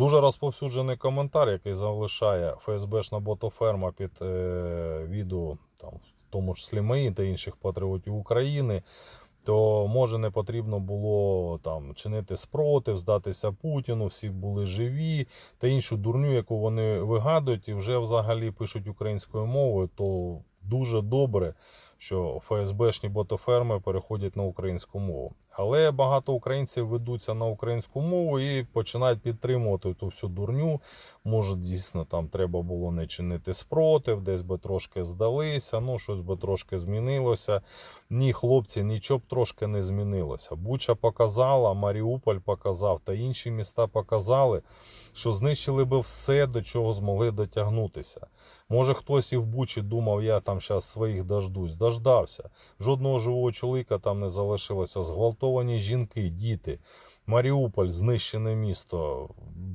Дуже розповсюджений коментар, який залишає ФСБшна ботоферма під е, відео, там, в тому числі мої та інших патріотів України. То може не потрібно було там чинити спротив, здатися Путіну, всі були живі та іншу дурню, яку вони вигадують, і вже взагалі пишуть українською мовою, то дуже добре, що ФСБшні ботоферми переходять на українську мову. Але багато українців ведуться на українську мову і починають підтримувати ту всю дурню. Може, дійсно там треба було не чинити спротив, десь би трошки здалися, ну щось би трошки змінилося. Ні, хлопці, нічого б трошки не змінилося. Буча показала, Маріуполь показав та інші міста показали, що знищили би все, до чого змогли дотягнутися. Може, хтось і в Бучі думав, я там зараз своїх дождусь. Дождався. Жодного живого чоловіка там не залишилося. Зґвалтовані жінки, діти. Маріуполь знищене місто,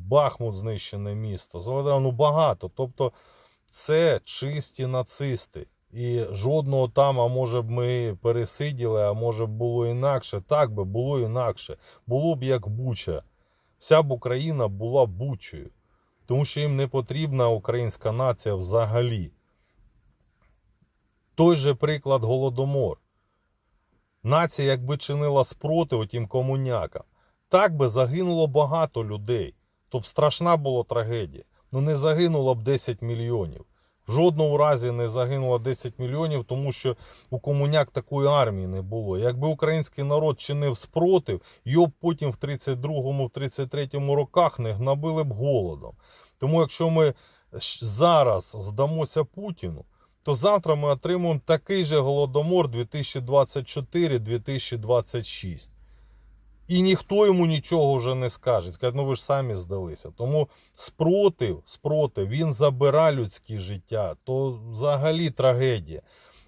Бахмут знищене місто, Зеленоград, ну багато. Тобто це чисті нацисти. І жодного там, а може б ми пересиділи, а може б було інакше. Так би було інакше. Було б як Буча. Вся б Україна була Бучею. Тому що їм не потрібна українська нація взагалі. Той же приклад Голодомор. Нація, якби чинила спротив тим комунякам, так би загинуло багато людей. Тобто страшна була трагедія. Ну не загинуло б 10 мільйонів. В жодному разі не загинуло 10 мільйонів, тому що у комуняк такої армії не було. Якби український народ чинив спротив, його б потім в 32-му, в 33-му роках не гнобили б голодом. Тому якщо ми зараз здамося Путіну, то завтра ми отримаємо такий же голодомор 2024-2026. І ніхто йому нічого вже не скаже. Скаже, ну ви ж самі здалися. Тому спротив, спротив, він забирає людське життя, то взагалі трагедія.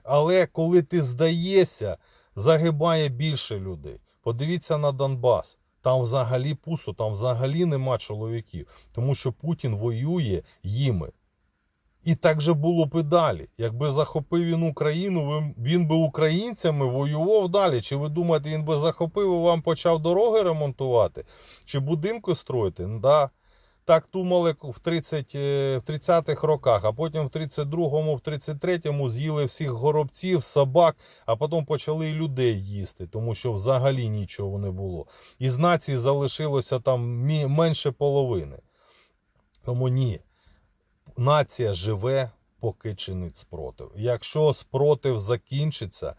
Але коли ти здаєшся, загибає більше людей. Подивіться на Донбас. Там взагалі пусто, там взагалі нема чоловіків, тому що Путін воює їми. І так же було б і далі. Якби захопив він Україну, він- би українцями воював далі. Чи ви думаєте, він би захопив і вам почав дороги ремонтувати? Чи будинки строїти? Да. Так думали в 30, е, в 30-х роках, а потім в 32-му, в 33-му з'їли всіх горобців, собак, а потім почали і людей їсти, тому що взагалі нічого не було. Із нації залишилося там менше половини. Тому ні нація живе, поки чинить спротив. Якщо спротив закінчиться,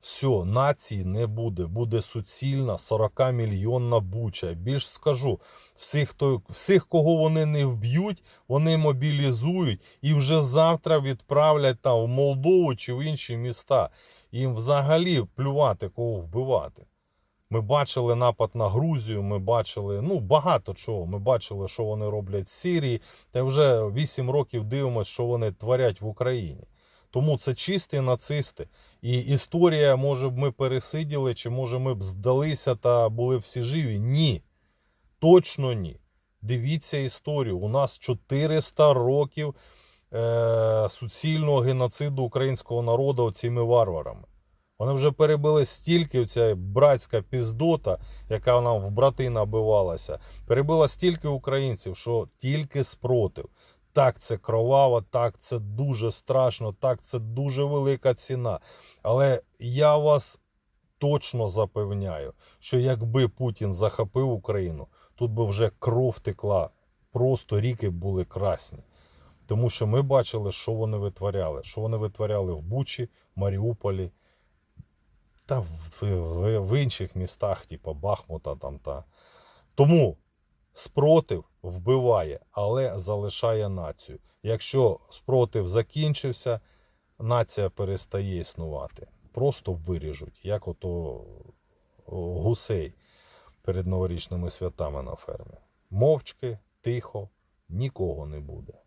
все, нації не буде. Буде суцільна 40 мільйонна буча. Більш скажу, всіх, хто, всіх, кого вони не вб'ють, вони мобілізують і вже завтра відправлять там в Молдову чи в інші міста. Їм взагалі плювати, кого вбивати. Ми бачили напад на Грузію, ми бачили ну багато чого. Ми бачили, що вони роблять в Сирії, та вже 8 років дивимося, що вони творять в Україні. Тому це чисті нацисти. І історія, може б ми пересиділи, чи може ми б здалися та були всі живі? Ні. Точно ні. Дивіться історію. У нас 400 років е- суцільного геноциду українського народу цими варварами. Вони вже перебили стільки, оця братська піздота, яка нам в брати набивалася, перебила стільки українців, що тільки спротив. Так, це кроваво, так, це дуже страшно, так, це дуже велика ціна. Але я вас точно запевняю, що якби Путін захопив Україну, тут би вже кров текла, просто ріки були красні. Тому що ми бачили, що вони витворяли. Що вони витворяли в Бучі, Маріуполі та в, в, в інших містах, типу Бахмута там та. Тому спротив вбиває, але залишає націю. Якщо спротив закінчився, нація перестає існувати. Просто виріжуть, як ото гусей перед новорічними святами на фермі. Мовчки, тихо, нікого не буде.